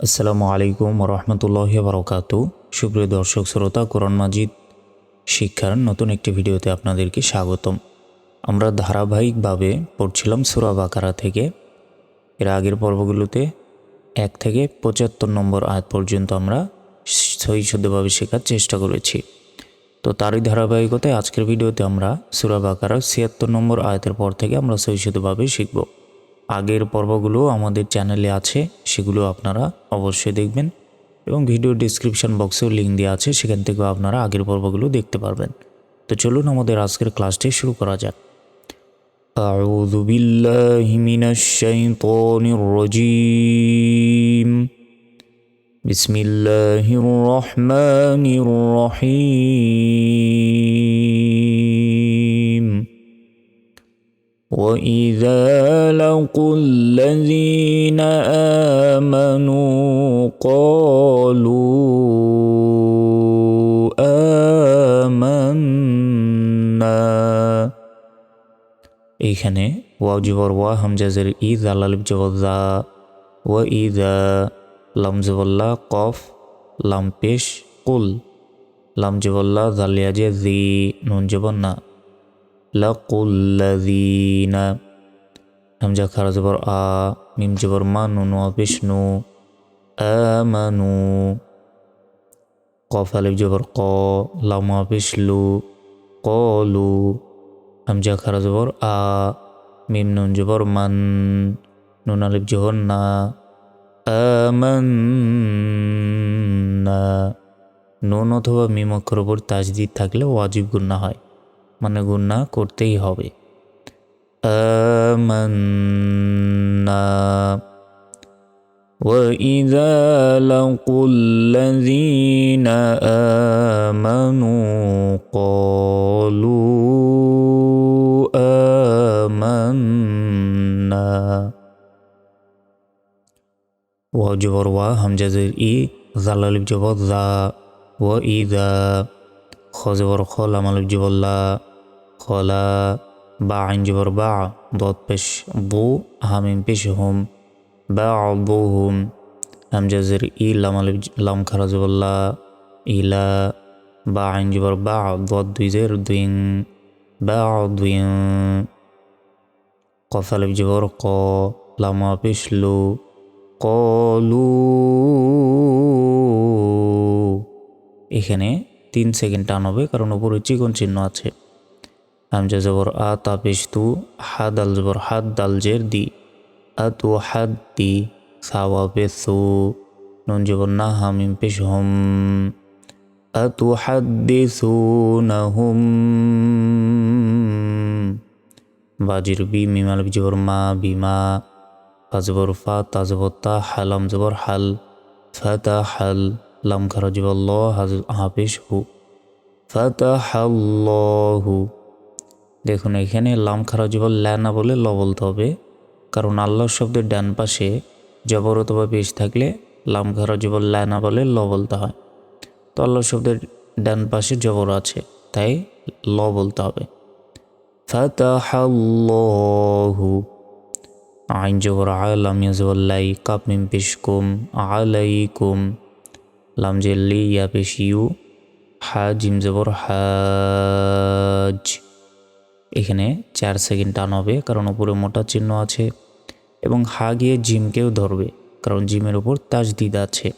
আসসালামু আলাইকুম রহমতুল্লাহ বরকাত সুপ্রিয় দর্শক শ্রোতা, কোরআন মাজিদ শিক্ষার নতুন একটি ভিডিওতে আপনাদেরকে স্বাগতম। আমরা ধারাবাহিকভাবে পড়ছিলাম সুরা বাকারা থেকে। এর আগের পর্বগুলোতে এক থেকে পঁচাত্তর নম্বর আয়াত পর্যন্ত আমরা সহি শুদ্ধভাবে শেখার চেষ্টা করেছি। তো তারই ধারাবাহিকতায় আজকের ভিডিওতে আমরা সুরা বাকারার ছিয়াত্তর নম্বর আয়াতের পর থেকে আমরা সহি শুদ্ধভাবে শিখব। আগের পর্বগুলো আমাদের চ্যানেলে আছে সেগুলো আপনারা অবশ্যই দেখবেন এবং ভিডিও ডিসক্রিপশন বক্সেও লিঙ্ক দেওয়া আছে সেখান থেকেও আপনারা আগের পর্বগুলো দেখতে পারবেন তো চলুন আমাদের আজকের ক্লাসটি শুরু করা যাক أعوذ بالله من الشيطان الرجيم بسم الله الرحمن الرحيم وإذا لقوا الذين آمنوا قالوا آمنا এইখানে ওয়াও জবর ওয়া হামজাজের ই জালালিব জবর জা ওয়া ইদা লাম জবল্লা কফ লাম পেশ কুল লাম জবল্লা জালিয়া যে জি নুন জবর না লাকুল্লাযীনা হামজা খারা জবর আ, মিম জবর নু আমানু। কফ আলিফ জবর ক লাম ওয়া পেশ লু কলু হামজা খারা জবর আ, মিম নুন মান, নুন আলিফ জবর না, আমান্না। নুন অথবা মিম অক্ষর উপর তাজদিদ থাকলে ওয়াজিব গুন্না হয়। মানে গুন্না করতেই হবে আমান্না وإذا لقوا الذين آمنوا قالوا آمنا ওয়া জবর ওয়া হামজাজের ই জালালিব জবর জা ওয়া ইদা খ খলা বা আইন জবর বা, দত পেশ, বু, হামিম পেশ, হুম, বা, বু, হুম হামজাজের ই, লাম খারা জবর লা ইলা বা আইন জবর বা, দত দুই জের দুইং বা দুইং কফালিব জবর ক, লামা পেশ, লু, কলু। এখানে তিন সেকেন্ড টান হবে, কারণ উপরে চিকন চিহ্ন আছে। হামজা জবর আ তাপেশ তু হাদ আল জবর হাদ দাল জের দি আ তু হাদ দি সাওয়া পেসু নুন জবর না হামিম পেশ হম আ তু হাদ দি সু না হুম বাজির বি মিমাল জবর মা বিমা ফাজবর ফা তাজবর তা হালাম জবর হাল। ফাতা হাল লাম খারা জবর ল হাফিস হু ফাতা হাল্লহু দেখুন, এখানে লাম খারা জবর ল্যা না বলে ল বলতে হবে। কারণ আল্লাহ শব্দের ডান পাশে জবর অথবা পেশ থাকলে লাম খারা জবর ল্যা না বলে ল বলতে হয়। তো আল্লাহ শব্দের ডান পাশে জবর আছে, তাই ল বলতে হবে। আইন জবর আলাম ইয়াজওয়াল্লাই কাপ মিম পেশ কুম লাম জেল্লি ইয়া পেশ ইউ, হা জিম জবর হাজ। এখানে চার সেকেন্ড টান হবে, কারণ উপরে মোটা চিহ্ন আছে এবং হা গিয়ে জিমকেও ধরবে, কারণ জিমের উপর তাজদিদ আছে।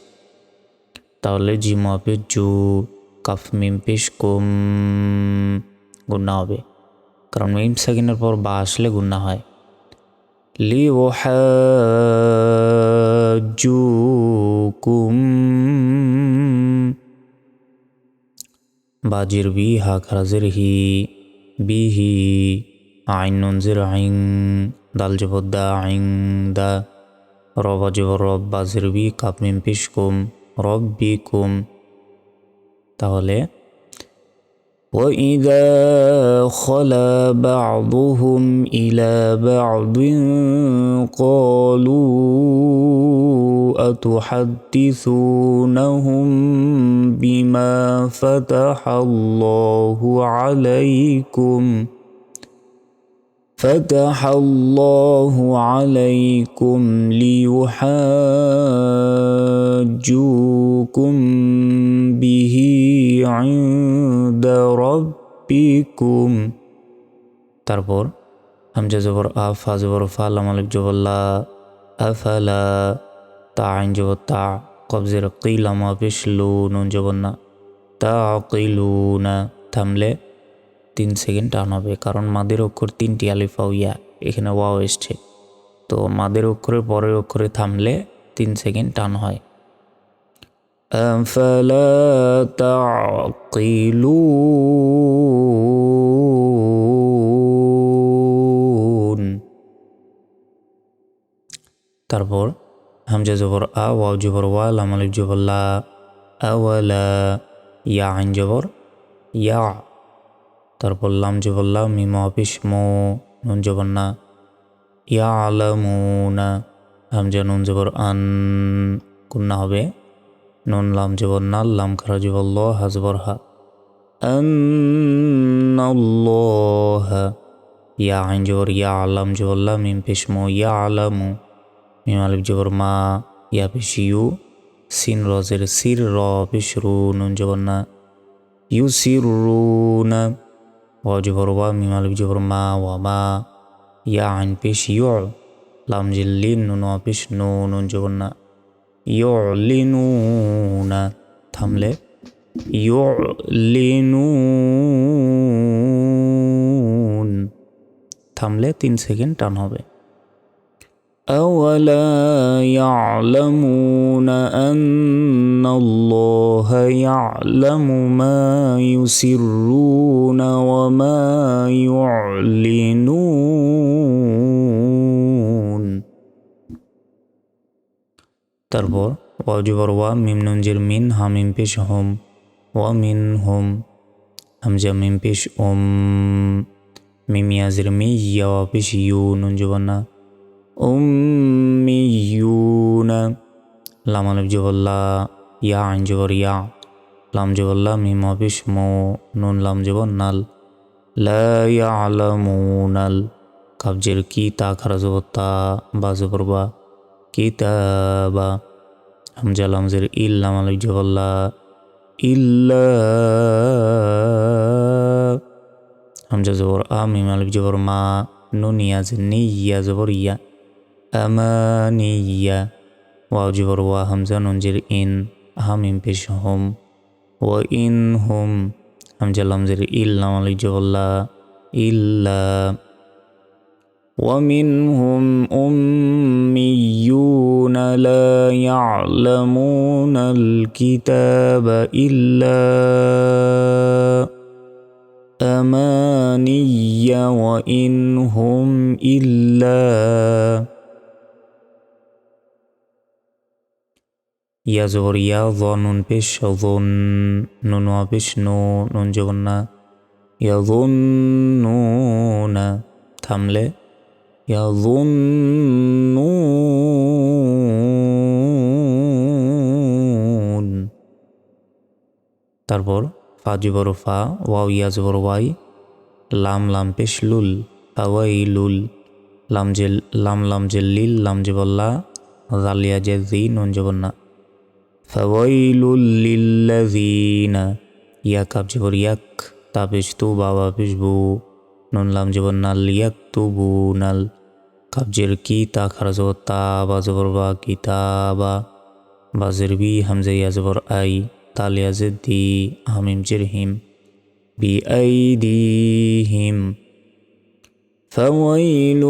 তাহলে জিম হবে জু, কাফ মিম পেশ কুম, গুন্না হবে, কারণ মিম সেকেন্ডের পর বা আসলে গুন্না হয়। লিওহাজুকুম বাজির বি হা খারাজের হি। বিহি আইন নজির আইন, দাল জবদ্দা আইং দা রব জব রব বাজির বি কাপ মিম পিস কুম রব বি কুম তাহলে وإذا خلا بعضهم إلى بعض قالوا أتحدثونهم بما فتح الله عليكم فتح الله عليكم ليحاج حاجوكم به عند রব্বিকুম তারপর, হামজা জবর আফা জবর ফা লামালিক জবল্লা আফালা, তা আইন জবর তা, কবজের কিলামা পিসলু নুন জবন্না না, তা কিলু না, থামলে তিন সেকেন্ড টান হবে, কারণ মাদের অক্ষর তিনটি আলিফা ইয়া, এখানে ওয়াও এসছে। তো মাদের অক্ষরের পরের অক্ষরে থামলে তিন সেকেন্ড টান হয়। أفلا تعقلون তারপর হামজা জবর আ ওয়াও জবর ওয়া লাম আলিফ জবর লা আওয়ালা ইয়া আইন জবর ইয়া তারপর লাম জবর লা মিম অফিস মো নুন জবর না ইয়া আলামুনা হামজা নুন জবর আন কুন্না হবে নুন লাম জবর নাল, লাম খারা জবর ল হা জবর হা। আন্নাল্লাহ। ইয়া আইন জবর, ইয়া আলাম জবর, লা মিম পেশ মো, ইয়া আলামু। মিম আলিফ জবর মা, ইয়া পেশ ইউ। সিন রজের সির র পেশ রু, নুন জবর না। ইউ সির রু না। ওয়া জবর ওয়া, মিম আলিফ জবর মা, ওয়া মা। ইয়া আইন পেশ ইউ। লাম জিল্লিন, নুন পেশ নুন জবর না। ইউলিনুনা থামলে ইউলিনুন থামলে তিন সেকেন্ড টান হবে أولا يعلمون أن الله يعلم ما يسرون وما يعلنون তারপর ওয়াজবর ওয়া মিম মিন হামিম পেশ হোম, ওয়া মিন হোম হামজা মিম পেশ ওম মিম মি ইয়া পেশ ইউ নুন জবানা ওম মি ইউ না লাম জবল্লা ইয়া আইন জবর ইয়া, লাম জবল্লা মিম পেশ মো, নুন লাম জবর নাল। লা ইয়ালামুনাল, কাবজের কি তা খারা জবর তা বা জবর বা। কিতাবা। হামজা লামজের ইল্লাম আলিফ জবল্লা ইল্লা হামজা জবর আ মিম আলিফ জবর মা নুনিয়া যে নিয়া জবর ইয়া আমানিয়া ওয়াও জবর ওয়া হামজা নুনজের ইন, হামিম পেশ হোম ওয়া ইন হোম। হামজা লামজের ইল্লাম আলিফ জবল্লা ইল্লা ومنهم أميون لا يعلمون الكتاب إلا أماني وإن هم إلا يا زوريا ظنون بش ظن نون وبش نون جغنا يظنون تملي يظنون তারপর ফা জবর ফা ওয়াও ইয়া জবর ওয়াই লাম লাম পেশ লুল ফাওয়াই লুল লাম জেল লাম লাম জেল লিল লাম জবল্লা জালিয়া জে জি নুন জবন্না ফাওয়াইলুল লিল্লাযিনা ইয়া কাব জবর ইয়াক তা পেশ তু বাবা পেশ বু নুন লাম জবর নাল ইয়াক তু বু নাল কাবজের কি তা খারা জবর তা বা জবর বা কিতাবা বাজের বি হামজা ইয়া জবর আই তালিয়া জেদ দি হামিম জের হিম বি আই দি হিম فويل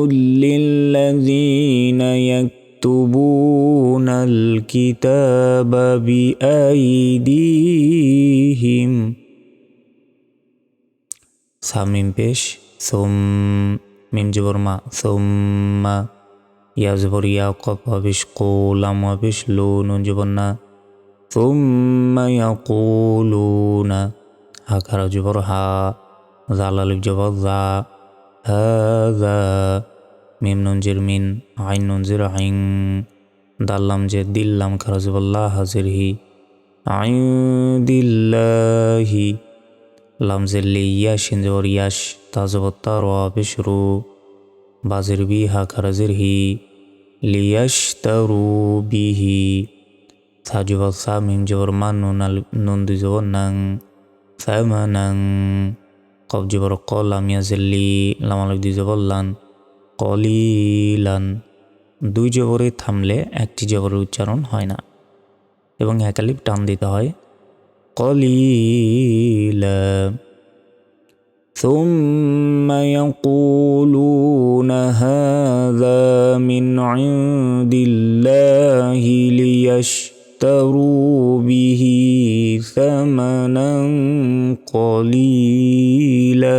للذين يكتبون الكتاب بأيديهم সামিম পেশ সোম মিম জবর মা, সোম্মা ইয়া জবর ইয়া কফ হবিস কোলাম হবিস লো নুন জবর না, সোম্মা ইয়া কোলুনা হা খারা জবর হা জাল আলিফ জবর জা হাজা মিম নুন জির মিন, আইন নুন জির আইন দাল্লাম যে দিল্লাম খারা জবর লা হাজির হি, আইন দিল্লাহি সা জবর সা মিম জবর মা নুন আল নুন দুই জবর নাং, সামা নাং। কব জবর ক লাম ইয়াজলি লাম আলিফ দুই জবর লান দুই জবরে থামলে একটি জবরের উচ্চারণ হয় না। এবং একালিপ টান দিতে হয় قليلا. ثم يقولون هذا من عند الله ليشتروا به ثمنا قليلا.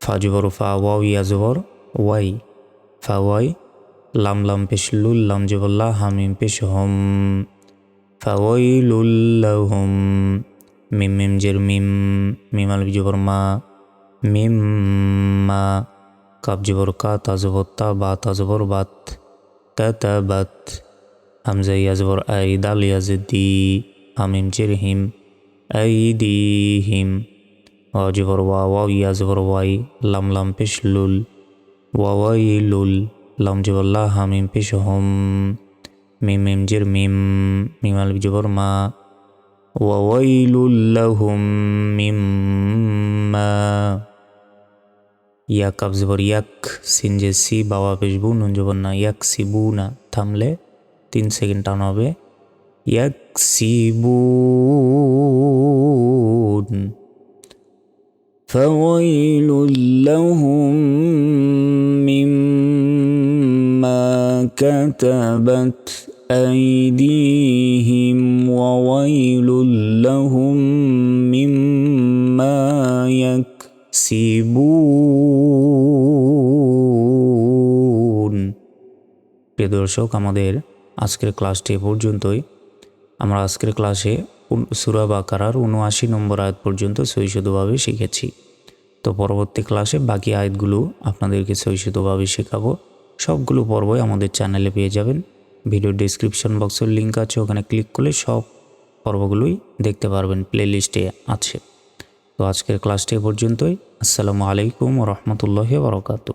فاجبر فاواوي ازور واي فاواي لم لم بش لم لام الله همين بش هم. পেশ হম ফা ওয়াই মিম মিম, জের, মিম মিম, আলফ, জবর, মা, মিম, মা কাব জবর, কা তাজবর তা, বা তাজবর বাত, তা তা, বাত, হামজা ইয়াজবর আই, দাল ইয়াজদি হামিম, জের, হিম, আই, দি, হিম ওয়াও জবর, ওয়া ওয়াও ইয়া, জবর, ওয়াই, লাম লাম, পেশ, লুল ওয়াওয়াই মিম মিম জের মিম মিম আলিফ জবর মা ওয়াওয়াইলুল লাহুম মিম্মা ইয়া কাব জবর ইয়াক সিন যে সি বাবা পেশ বু নুন জবর না ইয়াক সি বু না থামলে তিন সেকেন্ড টান হবে ইয়াক সি বুন فويل لهم كتبت أيديهم وويل لهم مما يكسبون প্রিয় দর্শক আমাদের আজকের ক্লাসটি এ পর্যন্তই আমরা আজকের ক্লাসে সুরা বাকারার উনআশি নম্বর আয়াত পর্যন্ত সৈশুদ্ধভাবে শিখেছি তো পরবর্তী ক্লাসে বাকি আয়াতগুলো আপনাদেরকে সৈশুদ্ধভাবে শেখাবো সবগুলো পর্বই আমাদের চ্যানেলে পেয়ে যাবেন। ভিডিও ডিসক্রিপশন বক্সের লিঙ্ক আছে, ওখানে ক্লিক করলে সব পর্বগুলোই দেখতে পারবেন প্লে লিস্টে আছে। তো আজকের ক্লাসটি পর্যন্তই। আসসালামু আলাইকুম রহমতুল্লাহ বরকাতু